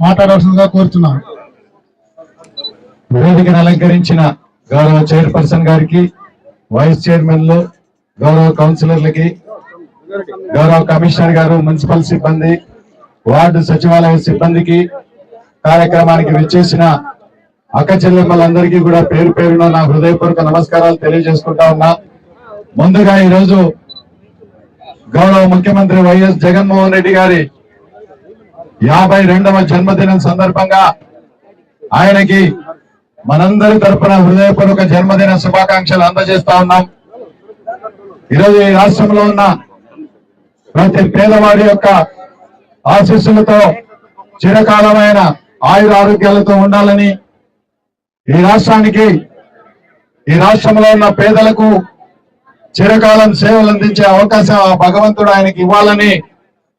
మాట్లాడాల్సిందిగా కోరుతున్నాను వేదికను అలంకరించిన గౌరవ చైర్పర్సన్ గారికి వైస్ చైర్మన్లు గౌరవ కౌన్సిలర్లకి గౌరవ కమిషనర్ గారు మున్సిపల్ సిబ్బంది వార్డు సచివాలయ సిబ్బందికి కార్యక్రమానికి విచ్చేసిన అక్క చెల్లెమ్మలందరికీ కూడా పేరు పేరున నా హృదయపూర్వక నమస్కారాలు తెలియజేసుకుంటా ఉన్నా. ముందుగా ఈరోజు గౌరవ ముఖ్యమంత్రి వైఎస్ జగన్మోహన్ రెడ్డి గారి యాభై రెండవ జన్మదినం సందర్భంగా ఆయనకి మనందరి తరపున హృదయపూర్వక జన్మదిన శుభాకాంక్షలు అందజేస్తా ఉన్నాం. ఈరోజు ఈ రాష్ట్రంలో ఉన్న ప్రతి పేదవాడి యొక్క ఆశీస్సులతో చిరకాలమైన ఆయుర ఆరోగ్యాలతో ఉండాలని ఈ రాష్ట్రానికి ఈ రాష్ట్రంలో ఉన్న పేదలకు చిరకాలం సేవలు అందించే అవకాశం ఆ భగవంతుడు ఆయనకి ఇవ్వాలని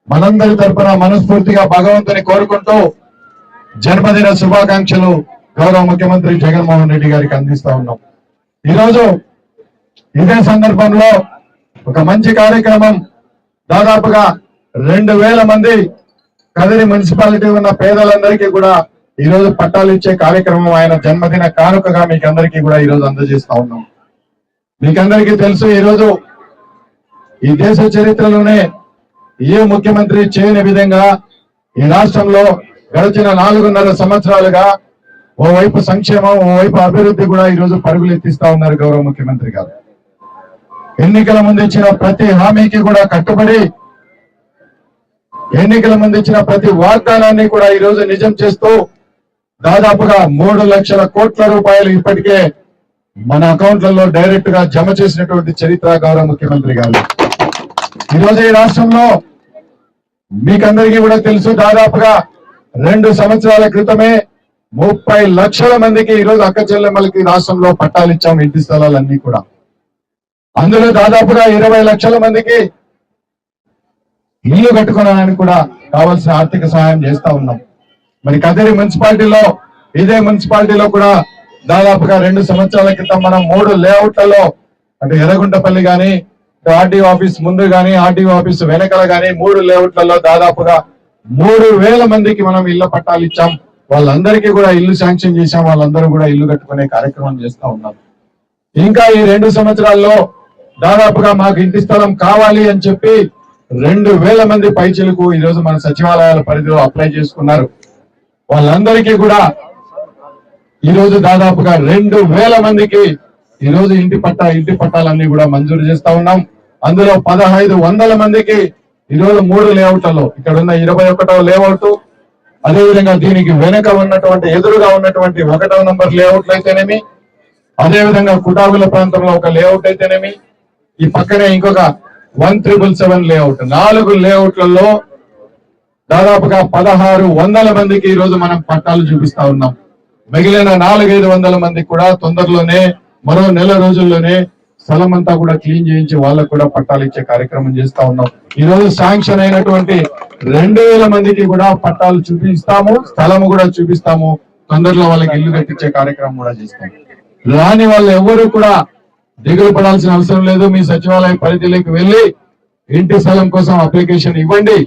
మనందరి తరఫున మనస్ఫూర్తిగా భగవంతుని కోరుకుంటూ జన్మదిన శుభాకాంక్షలు గౌరవ ముఖ్యమంత్రి జగన్మోహన్ రెడ్డి గారికి అందిస్తా ఉన్నాం. ఈరోజు ఇదే సందర్భంలో ఒక మంచి కార్యక్రమం దాదాపుగా రెండు వేల మంది కదిరి మున్సిపాలిటీ ఉన్న పేదలందరికీ కూడా ఈ రోజు పట్టాలు ఇచ్చే కార్యక్రమం ఆయన జన్మదిన కానుకగా మీకు అందరికీ కూడా ఈ రోజు అందజేస్తా ఉన్నాం. మీకందరికీ తెలుసు ఈ రోజు ఈ దేశ చరిత్రలోనే ఏ ముఖ్యమంత్రి చేయని విధంగా ఈ రాష్ట్రంలో గడిచిన నాలుగున్నర సంవత్సరాలుగా ఓవైపు సంక్షేమం ఓవైపు అభివృద్ధి కూడా ఈ రోజు పరుగులు ఎత్తిస్తా ఉన్నారు గౌరవ ముఖ్యమంత్రి గారు. ఎన్నికల ముందు ఇచ్చిన ప్రతి హామీకి కూడా కట్టుబడి ఎన్నికల ముందు ఇచ్చిన ప్రతి వాగ్దానాన్ని కూడా ఈ రోజు నిజం చేస్తూ దాదాపుగా మూడు లక్షల కోట్ల రూపాయలు ఇప్పటికే మన అకౌంట్లలో డైరెక్ట్గా జమ చేసినటువంటి చరిత్ర గౌరవ ముఖ్యమంత్రి గారు. ఈరోజు ఈ రాష్ట్రంలో మీకందరికీ కూడా తెలుసు దాదాపుగా రెండు సంవత్సరాల క్రితమే ముప్పై లక్షల మందికి ఈ రోజు అక్క చెల్లెమ్మలకి రాష్ట్రంలో పట్టాలిచ్చాం ఇంటి స్థలాలన్నీ కూడా. అందులో దాదాపుగా ఇరవై లక్షల మందికి ఇల్లు కట్టుకోవడానికి కూడా కావాల్సిన ఆర్థిక సహాయం చేస్తా ఉన్నాం. మరి కదిరి మున్సిపాలిటీలో ఇదే మున్సిపాలిటీలో కూడా దాదాపుగా రెండు సంవత్సరాల క్రితం మనం మూడు లేఅవుట్లలో అంటే ఎర్రగుంటపల్లి కానీ ఆర్డీఓ ఆఫీస్ ముందు కానీ ఆర్డీఓ ఆఫీస్ వెనకల కానీ మూడు లేఅవుట్లలో దాదాపుగా మూడు వేల మందికి మనం ఇళ్ళ పట్టాలు ఇచ్చాం. వాళ్ళందరికీ కూడా ఇల్లు శాంక్షన్ చేశాం. వాళ్ళందరూ కూడా ఇల్లు కట్టుకునే కార్యక్రమం చేస్తా ఉన్నాం ఇంకా ఈ రెండు సంవత్సరాల్లో దాదాపుగా మాకు ఇంటి స్థలం కావాలి అని చెప్పి రెండు వేల మంది పైచలకు ఈ రోజు మన సచివాలయాల పరిధిలో అప్లై చేసుకున్నారు. వాళ్ళందరికీ కూడా ఈ రోజు దాదాపుగా రెండు వేల మందికి ఈ రోజు ఇంటి పట్టా ఇంటి పట్టాలన్నీ కూడా మంజూరు చేస్తా ఉన్నాం. అందులో పదహైదు వందల మందికి ఈ రోజు మూడు లేఅవుట్లలో ఇక్కడ ఉన్న ఇరవై ఒకటో లేఅవుట్ అదేవిధంగా దీనికి వెనక ఉన్నటువంటి ఎదురుగా ఉన్నటువంటి ఒకటో నంబర్ లేఅవుట్లు అయితేనేమి అదే విధంగా కుటాగుల ప్రాంతంలో ఒక లేఅవుట్ అయితేనేమి ఈ పక్కనే ఇంకొక వన్ త్రిబుల్ సెవెన్ లేఅవుట్. నాలుగు లేఅవుట్లలో దాదాపుగా పదహారు వందల మందికి ఈ రోజు మనం పట్టాలు చూపిస్తా ఉన్నాం. మిగిలిన నాలుగైదు వందల మందికి కూడా తొందరలోనే మరో నెల రోజుల్లోనే స్థలం అంతా కూడా క్లీన్ చేయించి వాళ్ళకు కూడా పట్టాలు ఇచ్చే కార్యక్రమం చేస్తా ఉన్నాం. ఈ రోజు శాంక్షన్ అయినటువంటి రెండు వేల మందికి కూడా పట్టాలు చూపిస్తాము స్థలము కూడా చూపిస్తాము. తొందరలో వాళ్ళకి ఇల్లు కట్టించే కార్యక్రమం కూడా చేస్తాము రాని వాళ్ళు ఎవరు కూడా దిగులు పడాల్సిన అవసరం లేదు. మీ సచివాలయ పరిధిలోకి వెళ్ళి ఇంటి స్థలం కోసం అప్లికేషన్ ఇవ్వండి.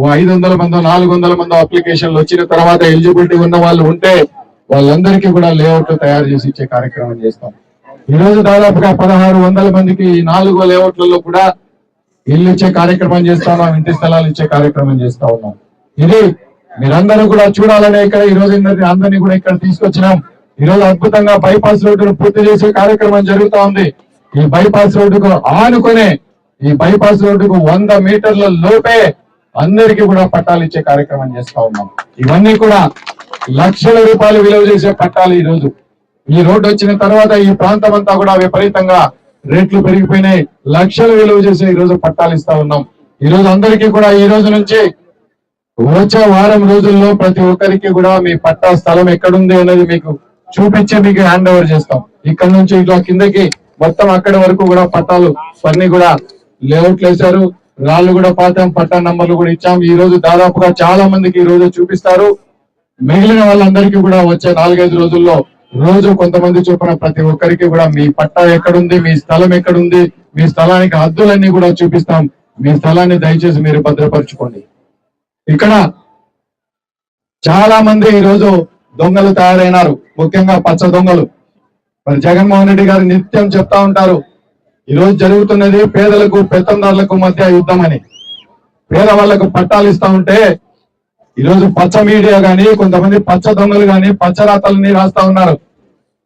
ఓ ఐదు వందల మందో నాలుగు వందల మందో అప్లికేషన్లు వచ్చిన తర్వాత ఎలిజిబిలిటీ ఉన్న వాళ్ళు ఉంటే వాళ్ళందరికీ కూడా లేఅవుట్ తయారు చేసి ఇచ్చే కార్యక్రమం చేస్తాం. ఈ రోజు దాదాపుగా పదహారు వందల మందికి నాలుగు లేఅవుట్లలో కూడా ఇల్లు ఇచ్చే కార్యక్రమం చేస్తా ఉన్నాం ఇంటి స్థలాలు ఇచ్చే కార్యక్రమం చేస్తా ఉన్నాం. ఇది మీరందరూ కూడా చూడాలనే ఇక్కడ ఈ రోజు అందరినీ కూడా ఇక్కడ తీసుకొచ్చినాం. ఈ రోజు అద్భుతంగా బైపాస్ రోడ్డును పూర్తి చేసే కార్యక్రమం జరుగుతా ఉంది ఈ బైపాస్ రోడ్డుకు ఆనుకునే ఈ బైపాస్ రోడ్డుకు వంద మీటర్ల లోపే అందరికీ కూడా పట్టాలు ఇచ్చే కార్యక్రమం చేస్తా ఉన్నాం. ఇవన్నీ కూడా లక్షల రూపాయలు విలువ చేసే పట్టాలు ఈ రోజు ఈ రోడ్డు వచ్చిన తర్వాత ఈ ప్రాంతం అంతా కూడా విపరీతంగా రేట్లు పెరిగిపోయినాయి. లక్షలు విలువ చేసే ఈ రోజు పట్టాలు ఇస్తా ఉన్నాం. ఈ రోజు అందరికీ కూడా ఈ రోజు నుంచి వచ్చే వారం రోజుల్లో ప్రతి ఒక్కరికి కూడా మీ పట్టా స్థలం ఎక్కడుంది అనేది మీకు చూపించి మీకు హ్యాండ్ ఓవర్ చేస్తాం. ఇక్కడ నుంచి ఇట్లా కిందకి మొత్తం అక్కడి వరకు కూడా పట్టాలు అన్ని కూడా లేఅవుట్లు వేశారు. రాళ్ళు కూడా పాతాం పట్టా నంబర్లు కూడా ఇచ్చాం. ఈ రోజు దాదాపుగా చాలా మందికి ఈ రోజు చూపిస్తారు. మిగిలిన వాళ్ళందరికీ కూడా వచ్చే నాలుగైదు రోజుల్లో రోజు కొంతమంది చూపిన ప్రతి ఒక్కరికి కూడా మీ పట్టా ఎక్కడుంది మీ స్థలం ఎక్కడుంది మీ స్థలానికి హద్దులన్నీ కూడా చూపిస్తాం. మీ స్థలాన్ని దయచేసి మీరు భద్రపరచుకోండి. ఇక్కడ చాలా మంది ఈ రోజు దొంగలు తయారైనారు. ముఖ్యంగా పచ్చ దొంగలు. మరి జగన్మోహన్ రెడ్డి గారు నిత్యం చెప్తా ఉంటారు ఈ రోజు జరుగుతున్నది పేదలకు పెత్తందారులకు మధ్య యుద్ధం అని. పేదవాళ్ళకు పట్టాలు ఇస్తా ఉంటే ఈ రోజు పచ్చ మీడియా కానీ కొంతమంది పచ్చ దొంగలు కానీ పచ్చ రాతలని రాస్తా ఉన్నారు.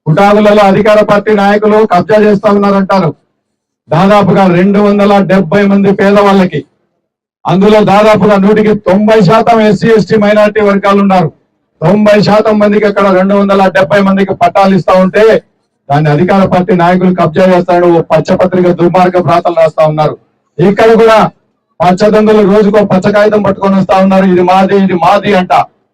కుటాబులలో అధికార పార్టీ నాయకులు కబ్జా చేస్తా ఉన్నారంటారు. దాదాపుగా రెండు వందల డెబ్బై మంది పేదవాళ్ళకి. అందులో దాదాపుగా నూటికి తొంభై శాతం ఎస్సీ ఎస్టీ మైనారిటీ వర్గాలు ఉన్నారు. తొంభై శాతం మందికి అక్కడ రెండు వందల డెబ్బై మందికి పట్టాలు ఇస్తా ఉంటే దాన్ని అధికార పార్టీ నాయకులు కబ్జా చేస్తాడు ఓ పచ్చపత్రిక దుర్మార్గ ప్రాతలు రాస్తా ఉన్నారు. ఇక్కడ కూడా పచ్చ దొంగలు రోజుకో పచ్చ కాగితం పట్టుకొని వస్తా ఉన్నారు. ఇది మాది ఇది మాది అంట.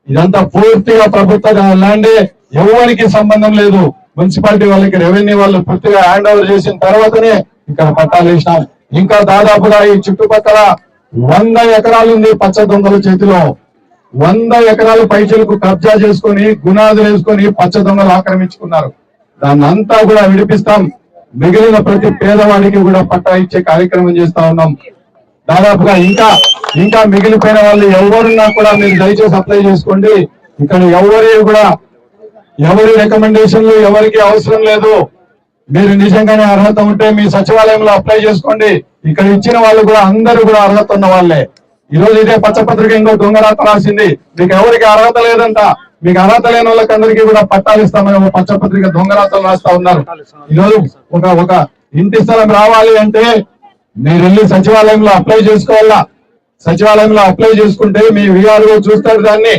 ఇదంతా పూర్తిగా ప్రభుత్వ ల్యాండే. ఎవరికి సంబంధం లేదు. మున్సిపాలిటీ వాళ్ళకి రెవెన్యూ వాళ్ళు పూర్తిగా హ్యాండ్ ఓవర్ చేసిన తర్వాతనే ఇక్కడ పట్టాలు వేసినాం ఇంకా దాదాపుగా ఈ చుట్టుపక్కల వంద ఎకరాలు ఉంది పచ్చ దొంగల చేతిలో. వంద ఎకరాల పైచలకు కబ్జా చేసుకొని గునాదులు వేసుకొని పచ్చదొంగలు ఆక్రమించుకున్నారు. దాన్ని అంతా కూడా విడిపిస్తాం. మిగిలిన ప్రతి పేదవాడికి కూడా పట్టా ఇచ్చే కార్యక్రమం చేస్తా ఉన్నాం. దాదాపుగా ఇంకా ఇంకా మిగిలిపోయిన వాళ్ళు ఎవరున్నా కూడా మీరు దయచేసి అప్లై చేసుకోండి. ఇక్కడ ఎవరి కూడా ఎవరి రికమెండేషన్లు ఎవరికి అవసరం లేదు. మీరు నిజంగానే అర్హత ఉంటే మీ సచివాలయంలో అప్లై చేసుకోండి. ఇక్కడ ఇచ్చిన వాళ్ళు కూడా అందరూ కూడా అర్హత ఉన్న వాళ్ళే. ఈ రోజు ఇదే పచ్చపత్రిక ఇంకో దొంగరాత రాసింది. మీకు ఎవరికి అర్హత లేదంట. మీకు అర్హత లేని వాళ్ళకందరికీ కూడా పట్టాలు ఇస్తామని పచ్చపత్రిక దొంగరాతలు రాస్తా ఉన్నారు. ఈ రోజు ఒక ఒక ఇంటి స్థలం రావాలి అంటే మీరు వెళ్ళి సచివాలయంలో అప్లై చేసుకోవాలా? సచివాలయంలో అప్లై చేసుకుంటే మీ విఆర్ఓ చూస్తాడు దాన్ని.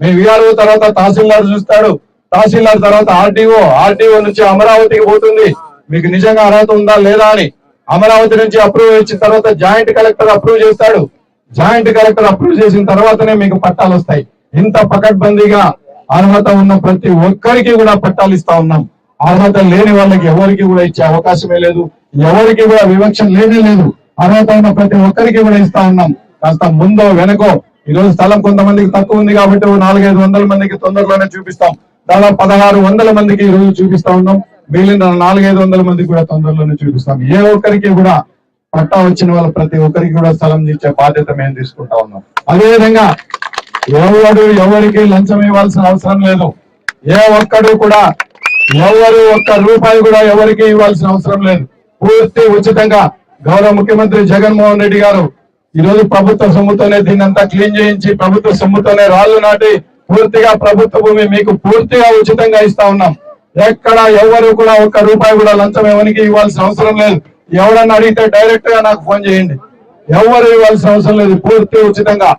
మీ విఆర్ఓ తర్వాత తహసీల్దార్ చూస్తాడు. తహసీల్దార్ తర్వాత ఆర్డీఓ ఆర్డీఓ నుంచి అమరావతికి పోతుంది. మీకు నిజంగా అర్హత ఉందా లేదా అని అమరావతి నుంచి అప్రూవ్ ఇచ్చిన తర్వాత జాయింట్ కలెక్టర్ అప్రూవ్ చేస్తాడు. జాయింట్ కలెక్టర్ అప్రూవ్ చేసిన తర్వాతనే మీకు పట్టాలు వస్తాయి. ఇంత పకడ్బందీగా అర్హత ఉన్న ప్రతి ఒక్కరికి కూడా పట్టాలు ఇస్తా ఉన్నాం. అర్హత లేని వాళ్ళకి ఎవరికి కూడా ఇచ్చే అవకాశమే లేదు. ఎవరికి కూడా వివక్ష లేనే లేదు. అర్హత ఉన్న ప్రతి ఒక్కరికి కూడా ఇస్తా ఉన్నాం. కాస్త ముందో వెనకో ఈ రోజు స్థలం కొంతమందికి తక్కువ ఉంది కాబట్టి నాలుగైదు వందల మందికి తొందరలోనే చూపిస్తాం. దాదాపు పదహారు వందల మందికి ఈరోజు రోజు చూపిస్తా ఉన్నాం. మిగిలిన నాలుగైదు వందల మందికి కూడా తొందరలోనే చూపిస్తాం. ఏ ఒక్కరికి కూడా పట్టా వచ్చిన వాళ్ళ ప్రతి ఒక్కరికి కూడా స్థలం ఇచ్చే బాధ్యత మేము తీసుకుంటా ఉన్నాం. అదే విధంగా ఎవరు ఎవరికి లంచం ఇవ్వాల్సిన అవసరం లేదు. ఏ ఒక్కడు కూడా ఎవరు ఒక్క రూపాయి కూడా ఎవరికి ఇవ్వాల్సిన అవసరం లేదు. పూర్తి ఉచితంగా గౌరవ ముఖ్యమంత్రి జగన్మోహన్ రెడ్డి గారు ఈ రోజు ప్రభుత్వ సొమ్ముతోనే దీన్ని అంతా క్లీన్ చేయించి ప్రభుత్వ సొమ్ముతోనే రాళ్ళు నాటి పూర్తిగా ప్రభుత్వ భూమి మీకు పూర్తిగా ఉచితంగా ఇస్తా ఉన్నాం. ఎక్కడ ఎవరు కూడా ఒక్క రూపాయి కూడా లంచం ఎవరికి ఇవ్వాల్సిన అవసరం లేదు. ఎవడన్నా అడిగితే డైరెక్ట్గా నాకు ఫోన్ చేయండి. ఎవరు ఇవ్వాల్సిన అవసరం లేదు. పూర్తి ఉచితంగా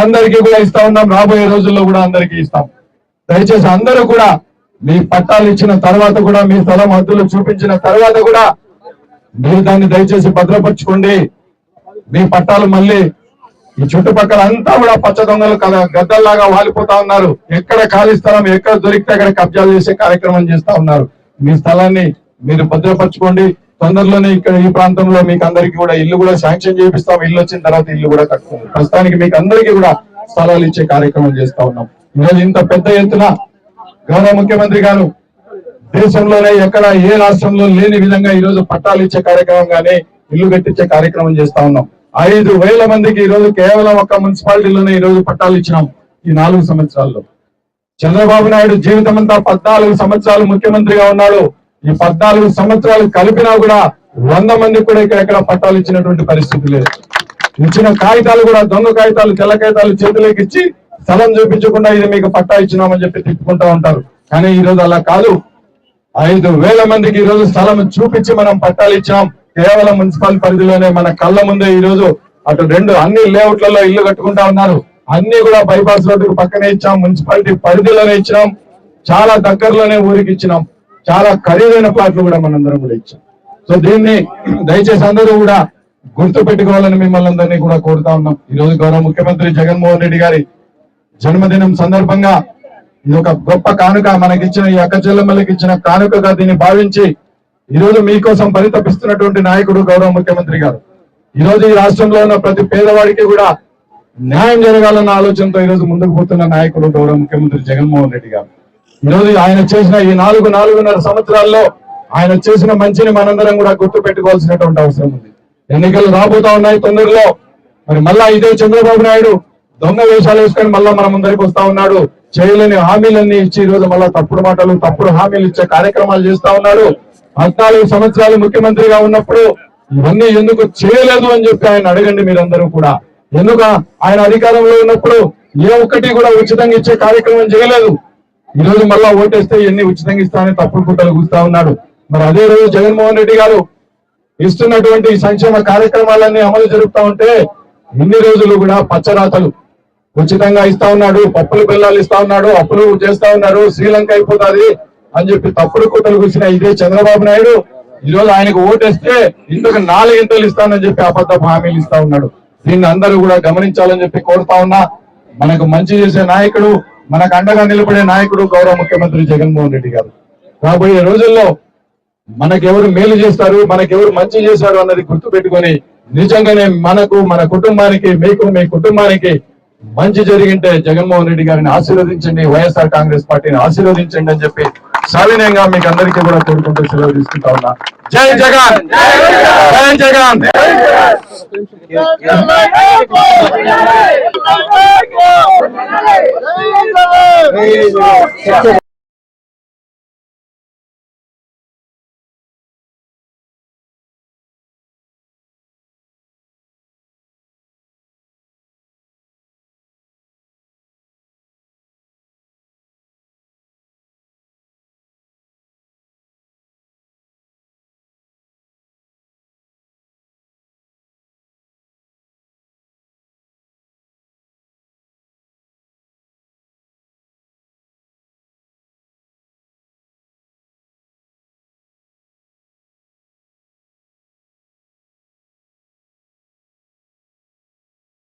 అందరికీ కూడా ఇస్తా ఉన్నాం. రాబోయే రోజుల్లో కూడా అందరికీ ఇస్తాం. దయచేసి అందరూ కూడా మీ పట్టాలు ఇచ్చిన తర్వాత కూడా మీ స్థలం హద్దులు చూపించిన తర్వాత కూడా మీరు దాన్ని దయచేసి భద్రపరచుకోండి. మీ పట్టాలు మళ్ళీ ఈ చుట్టుపక్కల అంతా కూడా పచ్చ దొంగలు గద్దల్లాగా వాలిపోతా ఉన్నారు. ఎక్కడ ఖాళీ స్థలం ఎక్కడ దొరికితే అక్కడ కబ్జాలు చేసే కార్యక్రమం చేస్తా ఉన్నారు. మీ స్థలాన్ని మీరు భద్రపరచుకోండి. తొందరలోనే ఇక్కడ ఈ ప్రాంతంలో మీకు అందరికి కూడా ఇల్లు కూడా శాంక్షన్ చేపిస్తాం. ఇల్లు వచ్చిన తర్వాత ఇల్లు కూడా కట్టుకుంటాం. ప్రస్తుతానికి మీకు అందరికీ కూడా స్థలాలు ఇచ్చే కార్యక్రమం చేస్తా ఉన్నాం. ఈరోజు ఇంత పెద్ద ఎత్తున గౌరవ ముఖ్యమంత్రి గారు దేశంలోనే ఎక్కడ ఏ రాష్ట్రంలో లేని విధంగా ఈ రోజు పట్టాలు ఇచ్చే కార్యక్రమం గానీ ఇల్లు కట్టించే కార్యక్రమం చేస్తా ఉన్నాం. ఐదు వేల మందికి ఈ రోజు కేవలం ఒక మున్సిపాలిటీలోనే ఈ రోజు పట్టాలు ఇచ్చినాం ఈ నాలుగు సంవత్సరాల్లో. చంద్రబాబు నాయుడు జీవితం అంతా పద్నాలుగు సంవత్సరాలు ముఖ్యమంత్రిగా ఉన్నాడు. ఈ పద్నాలుగు సంవత్సరాలు కలిపినా కూడా వంద మందికి కూడా ఇక్కడ ఎక్కడ పట్టాలు ఇచ్చినటువంటి పరిస్థితి లేదు. ఇచ్చిన కాగితాలు కూడా దొంగ కాగితాలు తెల్ల కాగితాలు చేతిలోకి ఇచ్చి స్థలం చూపించకుండా ఇది మీకు పట్టా ఇచ్చినామని చెప్పి తిప్పుకుంటా ఉంటారు. కానీ ఈ రోజు అలా కాదు. ఐదు వేల మందికి ఈ రోజు స్థలం చూపించి మనం పట్టాలు ఇచ్చాం కేవలం మున్సిపల్ పరిధిలోనే మన కళ్ళ ముందే ఈ రోజు అటు రెండు అన్ని లేఅవుట్లలో ఇల్లు కట్టుకుంటా ఉన్నారు. అన్ని కూడా బైపాస్ రోడ్డుకు పక్కనే ఇచ్చాం. మున్సిపాలిటీ పరిధిలోనే ఇచ్చినాం. చాలా దగ్గరలోనే ఊరికి ఇచ్చినాం. చాలా ఖరీదైన ప్లాట్లు కూడా మనందరం కూడా ఇచ్చాం. సో దీన్ని దయచేసి అందరూ కూడా గుర్తు పెట్టుకోవాలని మిమ్మల్ని అందరినీ కూడా కోరుతా ఉన్నాం. ఈ రోజు గౌరవ ముఖ్యమంత్రి జగన్మోహన్ రెడ్డి గారి జన్మదినం సందర్భంగా ఇది ఒక గొప్ప కానుక మనకిచ్చిన ఈ అక్క చెల్లెమ్మలకి ఇచ్చిన కానుకగా దీన్ని భావించి ఈ రోజు మీకోసం పరితపిస్తున్నటువంటి నాయకుడు గౌరవ ముఖ్యమంత్రి గారు. ఈ రోజు ఈ రాష్ట్రంలో ఉన్న ప్రతి పేదవాడికి కూడా న్యాయం జరగాలన్న ఆలోచనతో ఈ రోజు ముందుకు పోతున్న నాయకుడు గౌరవ ముఖ్యమంత్రి జగన్మోహన్ రెడ్డి గారు. ఈరోజు ఆయన చేసిన ఈ నాలుగు నాలుగున్నర సంవత్సరాల్లో ఆయన చేసిన మంచిని మనందరం కూడా గుర్తు పెట్టుకోవాల్సినటువంటి అవసరం ఉంది. ఎన్నికలు రాబోతా ఉన్నాయి తొందరలో. మరి మళ్ళా ఇదే చంద్రబాబు నాయుడు దొంగ వేషాలు వేసుకొని మళ్ళా మన ముందరికి వస్తా ఉన్నాడు. చేయలేని హామీలన్నీ ఇచ్చి ఈ రోజు మళ్ళా తప్పుడు మాటలు తప్పుడు హామీలు ఇచ్చే కార్యక్రమాలు చేస్తా ఉన్నాడు. పద్నాలుగు సంవత్సరాలు ముఖ్యమంత్రిగా ఉన్నప్పుడు ఇవన్నీ ఎందుకు చేయలేదు అని చెప్పి ఆయన అడగండి మీరందరూ కూడా. ఎందుక? ఆయన అధికారంలో ఉన్నప్పుడు ఏ ఒక్కటి కూడా ఉచితంగా ఇచ్చే కార్యక్రమం చేయలేదు. ఈ రోజు మళ్ళా ఓటేస్తే ఎన్ని ఉచితంగా ఇస్తానని తప్పుడు పుట్టలు కూస్తా ఉన్నాడు. మరి అదే రోజు జగన్మోహన్ రెడ్డి గారు ఇస్తున్నటువంటి ఈ సంక్షేమ కార్యక్రమాలన్నీ అమలు జరుపుతా ఉంటే ఇన్ని రోజులు కూడా పచ్చరాతలు. ఉచితంగా ఇస్తా ఉన్నాడు పప్పులు బెల్లాలు ఇస్తా ఉన్నాడు అప్పులు చేస్తా ఉన్నాడు శ్రీలంక అయిపోతుంది అని చెప్పి తప్పుడు కుట్టలు కూర్చున్న ఇదే చంద్రబాబు నాయుడు. ఈ రోజు ఆయనకు ఓటేస్తే ఇందుకు నాలుగింతలు ఇస్తానని చెప్పి అబద్ధపు హామీలు ఇస్తా ఉన్నాడు. దీన్ని అందరూ కూడా గమనించాలని చెప్పి కోరుతా ఉన్నా. మనకు మంచి చేసే నాయకుడు మనకు అండగా నిలబడే నాయకుడు గౌరవ ముఖ్యమంత్రి జగన్మోహన్ రెడ్డి గారు. రాబోయే రోజుల్లో మనకెవరు మేలు చేస్తారు మనకెవరు మంచి చేశారు అన్నది గుర్తు పెట్టుకొని నిజంగానే మనకు మన కుటుంబానికి మీకు మీ కుటుంబానికి మంచి జరిగింటే జగన్మోహన్ రెడ్డి గారిని ఆశీర్వదించండి వైఎస్ఆర్ కాంగ్రెస్ పార్టీని ఆశీర్వదించండి అని చెప్పి సవినయంగా మీకు అందరికీ కూడా కోరుకుంటూ సెలవు తీసుకుంటా ఉన్నా. జై జగన్! జై జగన్! జై జగన్!